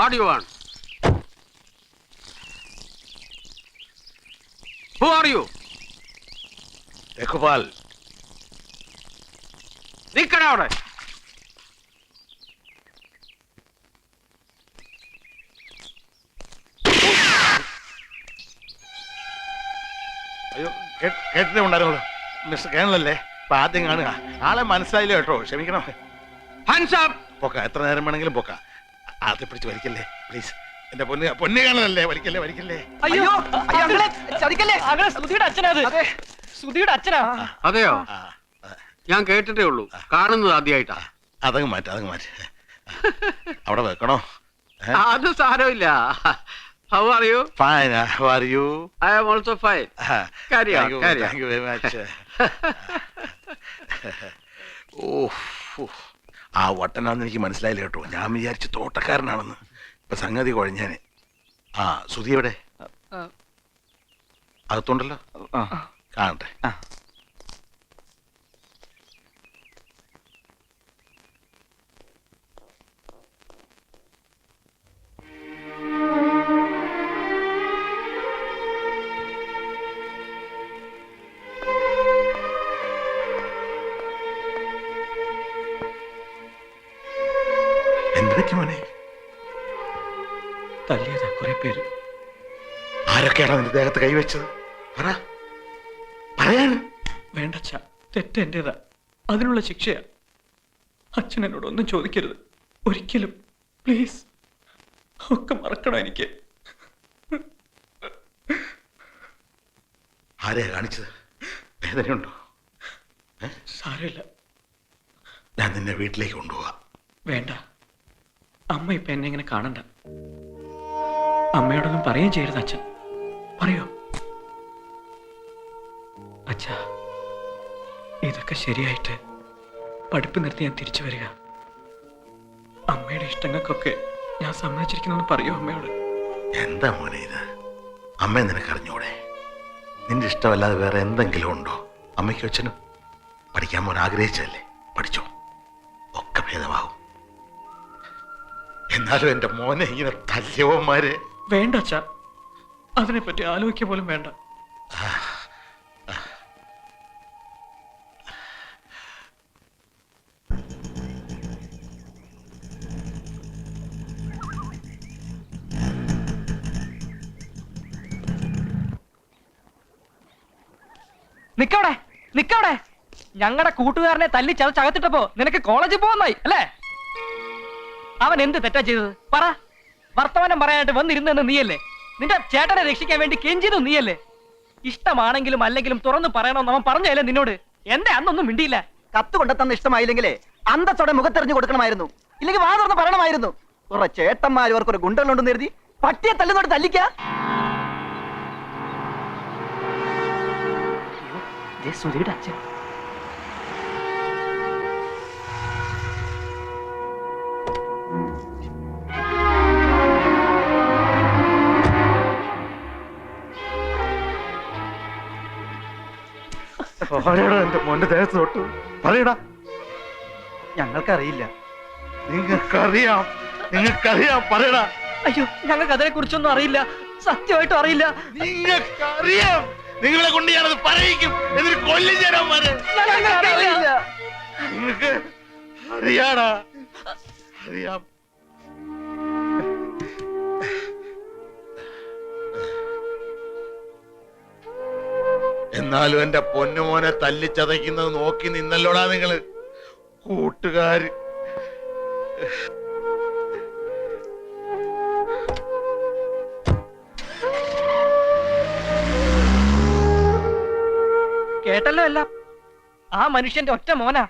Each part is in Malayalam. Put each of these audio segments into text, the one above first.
What do you want? Who are you? Raghupal. നിക്കണ അവിടെ. അയ്യോ കേട്ടിട്ടേ ഉണ്ടായിരുന്നുള്ളൂ. മിസ്റ്റർ കേണലല്ലേ? അപ്പൊ ആദ്യം കാണുക. ആളെ മനസ്സിലായില്ല കേട്ടോ. ക്ഷമിക്കണം. പൊക്ക. എത്ര നേരം വേണമെങ്കിലും പൊക്ക. അത് പിടിച്ച് വലിക്കല്ലേ പ്ലീസ് എന്റെ പൊന്ന് പൊന്ന് കാണാനല്ലേ വലിക്കല്ലേ വലിക്കല്ലേ? അയ്യോ അയ്യോ, അങ്ങളെ ചതിക്കല്ലേ? അങ്ങളെ ശ്രുതിയുടെ അച്ഛനാ അത്. ശ്രുതിയുടെ അച്ഛനാ. അതെയോ? ആ ആ, ഞാൻ കേട്ടിട്ടേ ഉള്ളൂ. കാണുന്നത് ആദ്യമായിട്ടാ അതങ്ങ് മാറ്റ അതങ്ങ് മാറ്റ. അവിടെ വെക്കണോ? അത് സാരമില്ല. How are you fine are you I am also fine Carry on, carry on. Very much ഓ ആ വട്ടനാണെന്ന് എനിക്ക് മനസ്സിലായില്ല കേട്ടോ. ഞാൻ വിചാരിച്ചു തോട്ടക്കാരനാണെന്ന്. ഇപ്പൊ സംഗതി കുഴഞ്ഞാന്. ആ സുധി എവിടെ? അകത്തുണ്ടല്ലോ? കാണട്ടെ. എന്തൊക്കെ മോനെ. തല്ലിയതാ കുറെ പേര്. ആരൊക്കെയാണ് നിന്റെ ദേഹത്ത് കൈവച്ചത്? പറ. പറയാൻ. വേണ്ടച്ച തെറ്റ് എന്റേതാ. അതിനുള്ള ശിക്ഷയാ. അച്ഛൻ ഒന്നും ചോദിക്കരുത്. ഒരിക്കലും പ്ലീസ്. ഒക്കെ മറക്കണം എനിക്ക്? ആരെയാ കാണിച്ചത്? വേദനയുണ്ടോ? സാരമില്ല. ഞാൻ നിന്നെ വീട്ടിലേക്ക് കൊണ്ടുപോവാ. വേണ്ട. അമ്മ ഇപ്പൊ എന്നെ ഇങ്ങനെ കാണണ്ട. അമ്മയോടൊന്നും പറയുകയും ചെയ്യരുത് അച്ഛൻ. പറയോ. അച്ഛ ഇതൊക്കെ ശരിയായിട്ട് പഠിപ്പ് നിർത്തി ഞാൻ തിരിച്ചു വരിക. അമ്മയുടെ ഇഷ്ടങ്ങൾക്കൊക്കെ ഞാൻ സമ്മതിച്ചിരിക്കുന്നു പറയോ അമ്മയോട്. എന്താ മോനെ ഇത്? അമ്മ നിനക്ക് അറിഞ്ഞൂടെ? നിന്റെ ഇഷ്ടമല്ലാതെ വേറെ എന്തെങ്കിലും ഉണ്ടോ? അമ്മയ്ക്കും അച്ഛനും പഠിക്കാൻ മോൻ ആഗ്രഹിച്ചതല്ലേ? പഠിച്ചോ. ഒക്കെ ഭേദമാവും. എന്നാലും എന്റെ മോനെ ഇങ്ങനെ തല്യവന്മാരെ വേണ്ട അച്ഛാ അതിനെപ്പറ്റി ആലോചിക്കുക പോലും വേണ്ട. നിക്കവിടെ നിക്കവിടെ. ഞങ്ങളുടെ കൂട്ടുകാരനെ തല്ലി ചതച്ചകത്തിട്ടപ്പോ നിനക്ക് കോളേജിൽ പോകുന്നായി അല്ലേ? അവൻ എന്ത് തെറ്റാ ചെയ്തത്? പറ. വർത്തമാനം പറയാനായിട്ട് വന്നിരുന്നെന്ന് നീയല്ലേ? നിന്റെ ചേട്ടനെ രക്ഷിക്കാൻ വേണ്ടി കെഞ്ചിയതും നീയല്ലേ? ഇഷ്ടമാണെങ്കിലും അല്ലെങ്കിലും തുറന്നു പറയണമെന്ന് അവൻ പറഞ്ഞല്ലേ നിന്നോട്? എന്റെ അന്നൊന്നും മിണ്ടിയില്ല. കത്ത് കൊണ്ടെത്തന്ന ഇഷ്ടമായില്ലെങ്കിലേ അന്തത്തോടെ മുഖത്തെറിഞ്ഞു കൊടുക്കണമായിരുന്നു. ഇല്ലെങ്കിൽ വാ തുറന്ന് പറയണമായിരുന്നു. കുറെ ചേട്ടന്മാർ ഇവർക്കൊരു ഗുണ്ടകളുണ്ടെന്ന് എഴുതി പട്ടിയെ തല്ലുന്നോട് തല്ലിക്ക. ജയസൂര്യയുടെ അച്ഛൻ. ആരെടാ എന്റെ മോന്റെ ദേഹത്ത് തൊട്ടു. പറയടാ. ഞങ്ങൾക്കറിയില്ല. നിങ്ങൾക്കറിയാം. നിങ്ങൾക്കറിയാം. പറയടാ. അയ്യോ ഞങ്ങൾക്ക് അതിനെ കുറിച്ചൊന്നും അറിയില്ല. സത്യമായിട്ടും അറിയില്ല. നിങ്ങൾക്കറിയാം. നിങ്ങളെ കൊണ്ട് ഞാനത് പറയിക്കും. എന്നിട്ട് കൊല്ലും ചേരാന്മാരെ നിങ്ങൾക്ക് അറിയാടാ. അറിയാം. എന്നാലും എന്റെ പൊന്നുമോനെ തല്ലിച്ചതയ്ക്കുന്നത് നോക്കി നിന്നല്ലോടാ നിങ്ങൾ. കൂട്ടുകാര്. കേട്ടല്ലോ എല്ലാം. ആ മനുഷ്യന്റെ ഒറ്റ മോനാ.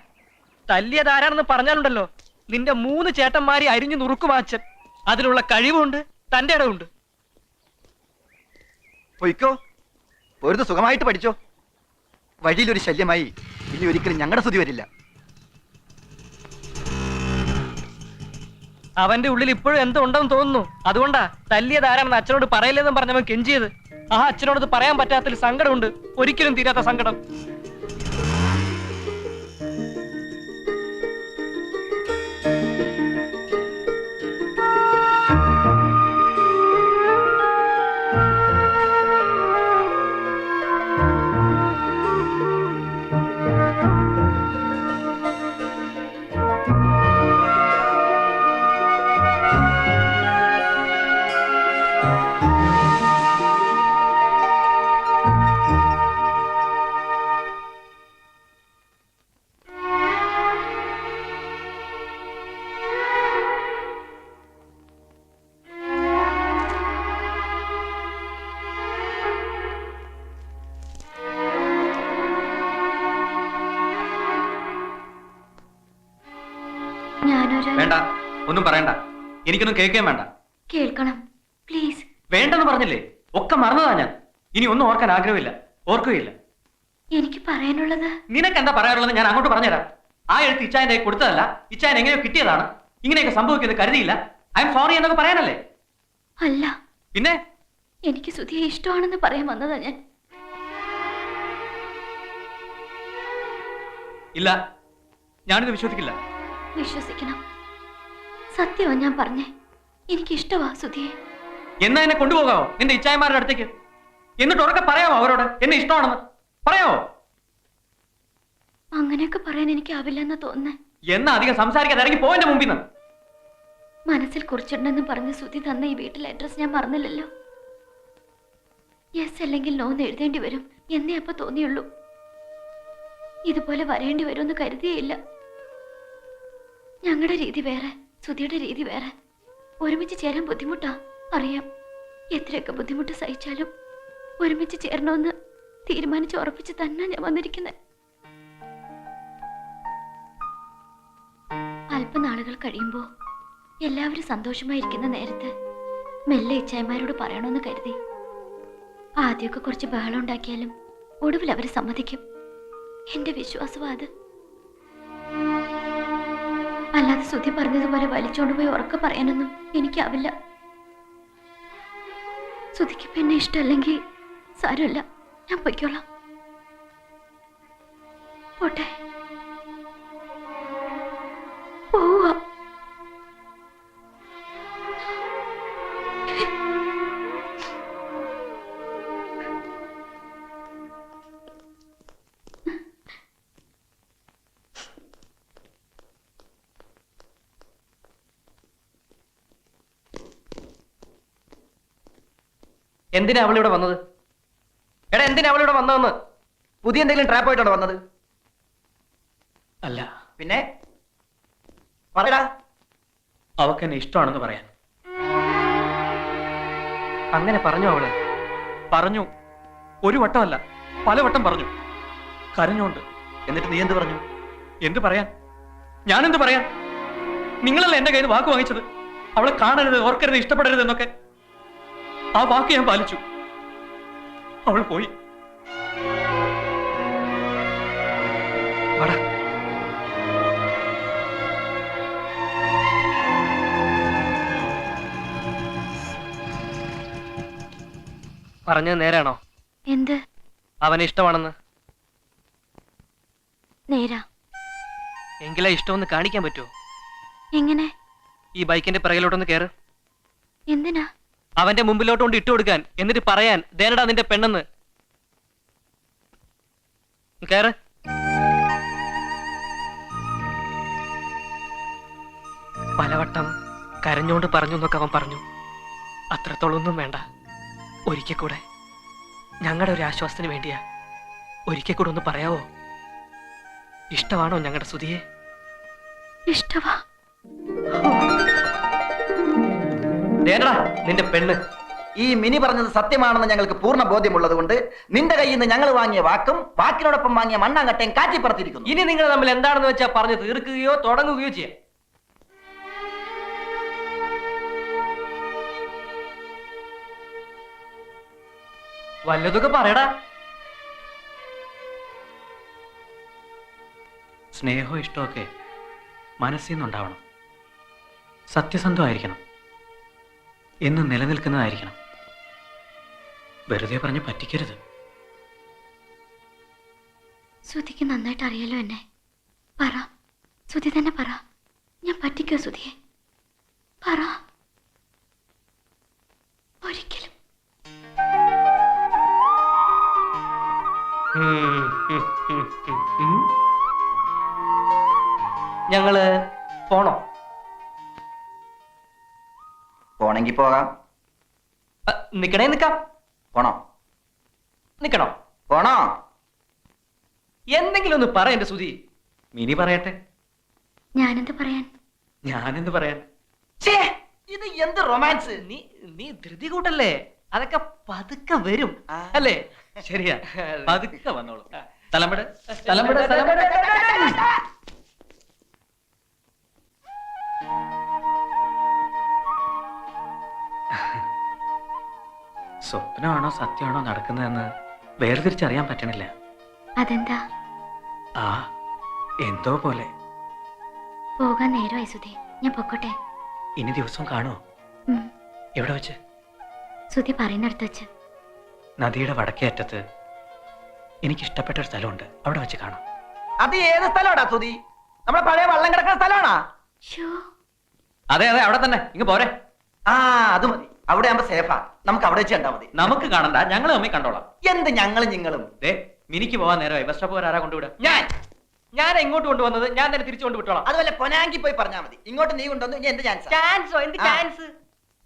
തല്ലിയതാരാണെന്ന് പറഞ്ഞാലുണ്ടല്ലോ. നിന്റെ മൂന്ന് ചേട്ടന്മാരെ അരിഞ്ഞു നുറുക്കുമാച്ചൻ അതിലുള്ള അതിനുള്ള കഴിവുണ്ട് തന്റെ ഇടവുണ്ട്. പൊയ്ക്കോ. പൊരുത് സുഖമായിട്ട് പഠിച്ചോ. വഴിയിലൊരു ശല്യമായി ഇനി ഒരിക്കലും ഞങ്ങളുടെ സ്തുതി വരില്ല. അവന്റെ ഉള്ളിൽ ഇപ്പോഴും എന്തോ ഉണ്ടെന്ന് തോന്നുന്നു. അതുകൊണ്ടാ തല്ലിയതാരാണെന്ന് അച്ഛനോട് പറയില്ലെന്നും പറഞ്ഞവൻ കെഞ്ചിയത്. ആ അച്ഛനോട് പറയാൻ പറ്റാത്തൊരു സങ്കടമുണ്ട്. ഒരിക്കലും തീരാത്ത സങ്കടം. എനിക്കൊന്നും കേൾക്കാൻ വേണ്ട. കേൾക്കണം. പ്ലീസ് വേണ്ടെന്ന് പറഞ്ഞില്ലേ? ഒക്കെ മറന്നതാ ഞാൻ. ഇനി ഒന്നും ഓർക്കാൻ ആഗ്രഹമില്ല. ഓർക്കുകയില്ല. എനിക്ക് പറയാനുള്ളത്? നിനക്ക് എന്താ പറയാനുള്ളത് ഞാൻ അങ്ങോട്ട് പറഞ്ഞുതരാം. ആ എഴുത്ത് ഇച്ചായന്റെ കൊടുത്തതല്ല. ഇച്ചായൻ എങ്ങനെയോ കിട്ടിയതാണ്. ഇങ്ങനെയൊക്കെ സംഭവിക്കുന്നത് കരുതിയില്ല. ഐ എം സോറി എന്നൊക്കെ പറയാനല്ലേ? അല്ല. പിന്നെ? എനിക്ക് സുധിയെ ഇഷ്ടമാണെന്ന് പറയാൻ വന്നതാ ഞാൻ. ഇല്ല. ഞാനിത് വിശ്വസിക്കില്ല. വിശ്വസിക്കണം. സത്യമാ ഞാൻ പറഞ്ഞേ. എനിക്ക് ഇഷ്ടമാ സുധിയെ. എന്നാ എന്നെ കൊണ്ടുപോകാവോ? നിന്റെ ഇച്ചായന്മാരുടെ അടുത്തേക്ക്. എന്നിട്ട് ഉറക്കെ പറയാമോ അവരോട്? എന്നെ ഇഷ്ടമാണെന്ന്. പറയാമോ അങ്ങനെയൊക്കെ പറയാൻ എനിക്ക് ആവില്ലെന്ന് തോന്നുന്നേ. എന്നാ അധികം സംസാരിക്കാതെ ഇറങ്ങി പോവന്റെ മുമ്പിൽ നിന്ന് മനസ്സിൽ കുറിച്ചിട്ടുണ്ടെന്ന് പറഞ്ഞ് സുധി തന്ന ഈ വീട്ടിലെ അഡ്രസ് ഞാൻ മറന്നില്ലല്ലോ. യെസ് അല്ലെങ്കിൽ നോ എന്ന് എഴുതേണ്ടി വരും. എന്നേ അപ്പൊ തോന്നിയുള്ളൂ. ഇതുപോലെ വരേണ്ടി വരുമെന്ന് കരുതിയേ ഇല്ല. ഞങ്ങളുടെ രീതി വേറെ. സുധിയുടെ രീതി വേറെ. ഒരുമിച്ച് ചേരാൻ ബുദ്ധിമുട്ടാ. അറിയാം. എത്രയൊക്കെ ബുദ്ധിമുട്ട് സഹിച്ചാലും ഒരുമിച്ച് ചേരണമെന്ന് തീരുമാനിച്ച് ഉറപ്പിച്ച് തന്നെ ഞാൻ വന്നിരിക്കുന്നത് അല്പനാളുകൾ കഴിയുമ്പോൾ എല്ലാവരും സന്തോഷമായിരിക്കുന്ന നേരത്ത് മെല്ലെ ഇച്ചായമാരോട് പറയണമെന്ന് കരുതി. ആദ്യമൊക്കെ കുറച്ച് ബഹളം ഉണ്ടാക്കിയാലും ഒടുവിൽ അവർ സമ്മതിക്കും. എന്റെ വിശ്വാസവാദം അല്ലാതെ ശ്രുതി പറഞ്ഞതുപോലെ വലിച്ചോണ്ട് പോയി ഉറക്കെ പറയാനൊന്നും എനിക്കാവില്ല. ശ്രുതിക്ക് പിന്നെ ഇഷ്ടമല്ലെങ്കിൽ സാരമില്ല. ഞാൻ പൊയ്ക്കോളാം. എന്തിനാ അവളിവിടെ വന്നത്? എടാ എന്തിനാ അവളിവിടെ വന്നതെന്ന്? പുതിയ എന്തെങ്കിലും ട്രാപ്പ് ആയിട്ടാണോ വന്നത്? അല്ല. പിന്നെ? പറയടാ. അവക്ക് എന്നെ ഇഷ്ടമാണെന്ന് പറയാൻ. അങ്ങനെ പറഞ്ഞു അവൾ? പറഞ്ഞു. ഒരു വട്ടമല്ല പല വട്ടം പറഞ്ഞു. കരഞ്ഞോണ്ട്. എന്നിട്ട് നീ എന്ത് പറഞ്ഞു? എന്ത് പറയാൻ? ഞാനെന്ത് പറയാൻ? നിങ്ങളല്ല എന്റെ കയ്യിൽ വാക്ക് വാങ്ങിച്ചത്? അവളെ കാണരുത് ഓർക്കരുത് ഇഷ്ടപ്പെടരുത് എന്നൊക്കെ. ആ വാക്ക് ഞാൻ പാലിച്ചു. അവൾ പോയി. പറഞ്ഞത് നേരാണോ? എന്ത്? അവനെ ഇഷ്ടമാണെന്ന്? നേരാ. എങ്കിലാ ഇഷ്ടമൊന്ന് കാണിക്കാൻ പറ്റുമോ എങ്ങനെ? ഈ ബൈക്കിന്റെ പിറകിലോട്ടൊന്ന് കേറ്. എന്തിനാ? അവന്റെ മുമ്പിലോട്ട് കൊണ്ട് ഇട്ടു കൊടുക്കാൻ. എന്നിട്ട് പറയാൻ ദേനടാ നിന്റെ പെണ്ണെന്ന്. കേറ്. പലവട്ടം കരഞ്ഞോണ്ട് പറഞ്ഞു എന്നൊക്കെ അവൻ പറഞ്ഞു. അത്രത്തോളം ഒന്നും വേണ്ട. ഒരിക്കൽ കൂടെ. ഞങ്ങളുടെ ഒരു ആശ്വാസത്തിന് വേണ്ടിയാ. ഒരിക്കൽ കൂടെ ഒന്ന് പറയാവോ? ഇഷ്ടമാണോ ഞങ്ങളുടെ സുതിയെ ഇഷ്ടവാ. ദേനടാ നിന്റെ പെണ്ണ്. ഈ മിനി പറഞ്ഞത് സത്യമാണെന്ന് ഞങ്ങൾക്ക് പൂർണ ബോധ്യമുള്ളത് കൊണ്ട് നിന്റെ കയ്യിൽ നിന്ന് ഞങ്ങൾ വാങ്ങിയ വാക്കും വാക്കിനോടൊപ്പം വാങ്ങിയ മണ്ണാങ്കട്ടയും കാറ്റിപ്പറത്തിരിക്കുന്നു ഇനി നിങ്ങൾ തമ്മിൽ എന്താണെന്ന് വെച്ചാൽ പറഞ്ഞു തീർക്കുകയോ തുടങ്ങുകയോ ചെയ്യാം. വല്ലതൊക്കെ പറയടാ. സ്നേഹവും ഇഷ്ടമൊക്കെ മനസ്സിൽ നിന്നുണ്ടാവണം. സത്യസന്ധമായിരിക്കണം. എന്ന് നിലനിൽക്കുന്നതായിരിക്കണം വെറുതെ പറഞ്ഞ് പറ്റിക്കരുത് ശ്രുതിക്ക് നന്നായിട്ട് അറിയാലോ എന്നെ പറ ശ്രുതി തന്നെ പറ ഞാൻ പറ്റിക്കോ ശ്രുതിയെ പറ ഒരിക്കലും. ഞങ്ങൾ പോണോ പോണെങ്കി പോകാം. നിക്കണേ നിക്കാം. പോണോ? നിക്കണോ? പോണോ? എന്തെങ്കിലും ഒന്ന് പറ എന്റെ സുധി. മിനി പറയട്ടെ. ഞാനെന്ത് പറയാൻ? ഞാനെന്ത് പറയാൻ? ഛേ, ഇത് എന്ത് റൊമാൻസ്? നീ നീ ധൃതി കൂട്ടല്ലേ? അതൊക്കെ പതുക്കെ വരും. അല്ലേ? ശരിയാ. പതുക്കെ വന്നോളൂ. തലമ്പട് തലമ്പട് തലമ്പട് സ്വപ്നമാണോ സത്യമാണോ നടക്കുന്നതെന്ന് വേർതിരിച്ചറിയാൻ പറ്റണില്ല. അതെന്താ? ആ എന്തോ പോലെ. പോകാൻ നേരമായി സുധി. ഞാൻ പൊക്കോട്ടെ. ഇനി ദിവസം കാണുമോ. എവിടെ വെച്ച്? സുധി പറയുന്നിടത്ത് വെച്ച്. നദിയുടെ വടക്കേ അറ്റത്ത് എനിക്ക് ഇഷ്ടപ്പെട്ട ഒരു സ്ഥലമുണ്ട്. അവിടെ വെച്ച് കാണാം. അത് ഏത് സ്ഥലമാടാ സുധി? നമ്മുടെ പഴയ വള്ളം കിടക്കുന്ന സ്ഥലമാണാ? അതെ അതെ അവിടെ തന്നെ. ഇങ്ങ് പോരെ. ആ അത് മതി. അവിടെ ആകുമ്പോ സേഫാ. നമുക്ക് അവിടെ വെച്ച് കണ്ടാ മതി. നമുക്ക് കാണണ്ട. ഞങ്ങളെ അമ്മയും കണ്ടോളാം. എന്ത് ഞങ്ങളും നിങ്ങളും? ദേ മിനിക്ക് പോവാൻ നേരമായി. ബസ് സ്റ്റോപ്പ് വരെ ആരാ കൊണ്ടുവിടുക ഞാൻ. ഞാൻ എങ്ങോട്ട് കൊണ്ടുവന്നത്? ഞാൻ തന്നെ തിരിച്ചു കൊണ്ട് വിട്ടോളാം. അതുപോലെ പൊനാങ്കി പോയി പറഞ്ഞാ മതി. ഇങ്ങോട്ട് നീ കൊണ്ടുവന്നു ഇനി എന്ത് ചാൻസ് ചാൻസോ എന്ത് ചാൻസ്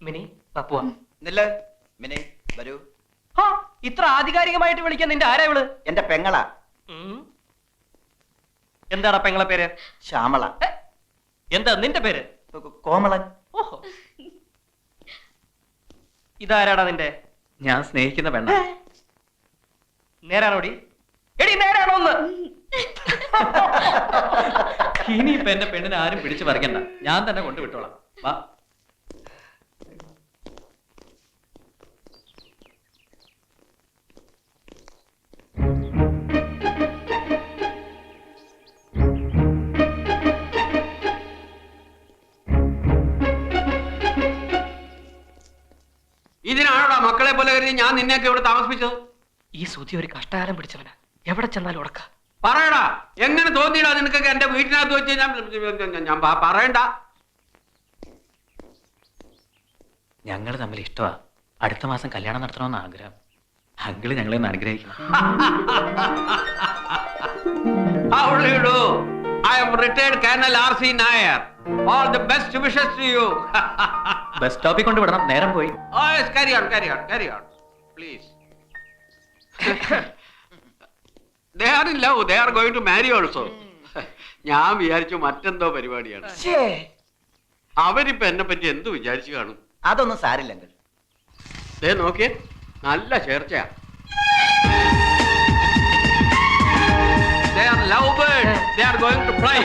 മിനി പപ്പുവ നില്ല്. മിനി വരൂ. ഹാ ഇത്ര ആധികാരികമായിട്ട് വിളിക്കാൻ നിന്റെ ആരാ ഇവൾ? എന്റെ പെങ്ങളാ. എന്താണ് എന്താടാ പെങ്ങളെ പേര്? ശ്യാമള. എന്താ നിന്റെ പേര്? കോമളൻ. ഓഹോ. ഇതാരാടാ നിന്റെ? ഞാൻ സ്നേഹിക്കുന്ന പെണ്ണ. നേരാണോടി എടി നേരാണോ ഒന്ന്? ഇനിയിപ്പൊ എന്റെ പെണ്ണിനെ ആരും പിടിച്ചു പറിക്കണ്ട. ഞാൻ തന്നെ കൊണ്ടുവിട്ടോളാം. വാ. മക്കളെ പോലെ കരുതി ഞാൻ നിന്നെയൊക്കെ ഇവിടെ താമസിപ്പിച്ചത്? ഈ സുതി ഒരു കഷ്ടകാലം പിടിച്ചവനാ. എവിടെ ചെന്നാലും ഉടക്ക. പറയടാ എങ്ങനെ തോന്നിയിടാ നിനക്കൊക്കെ എന്റെ വീട്ടിനകത്ത് വെച്ച് ഞാൻ ഞാൻ പറയണ്ട. ഞങ്ങൾ തമ്മിൽ ഇഷ്ടമാ അടുത്ത മാസം കല്യാണം നടത്തണമെന്ന് ആഗ്രഹം. അങ്കിൾ ഞങ്ങളെ ഒന്ന് അനുഗ്രഹിക്കണം I am retired colonel R C Nair. All the best wishes to you. Bus സ്റ്റോപ്പിൽ കൊണ്ട് വിടണം നേരം പോയി oh, yes, carry on, carry on, carry on. Please. they are in love. They are going to marry also. ഞാൻ വിചാരിച്ചു മറ്റെന്തോ പരിപാടിയാണ് അവരിപ്പോ എന്നെ പറ്റി എന്ത് വിചാരിച്ചു കാണും അതൊന്നും സാരില്ലെങ്കിൽ ദേ നോക്കിയേ നല്ല ചേർച്ചയാ They are lovebirds. They are going to fly.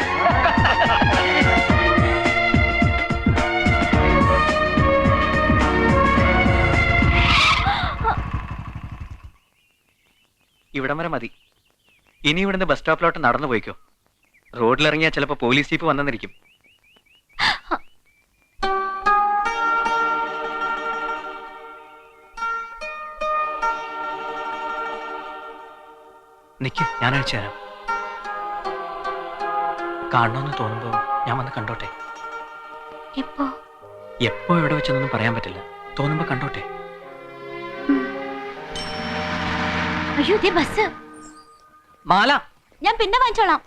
ഇവിടം വരെ മതി. ഇനി ഇവിടുന്ന് ബസ് സ്റ്റോപ്പിലോട്ട് നടന്നു പോയിക്കോ. റോഡിലിറങ്ങിയാൽ ചിലപ്പോൾ പോലീസ് ജീപ്പ് വന്നെന്നിരിക്കും. നിക്ക് ഞാൻ അയച്ചു തരാം. കാണണമെന്ന് തോന്നുമ്പോൾ ഞാൻ വന്ന് കണ്ടോട്ടെ. എപ്പോ? എപ്പോ എവിടെ വെച്ചെന്നൊന്നും പറയാൻ പറ്റില്ല. തോന്നുമ്പോ കണ്ടോട്ടെ. അയ്യോ ഇതേ ബസ്. മാല. ഞാൻ പിന്നെ വാങ്ങിച്ചോളാം.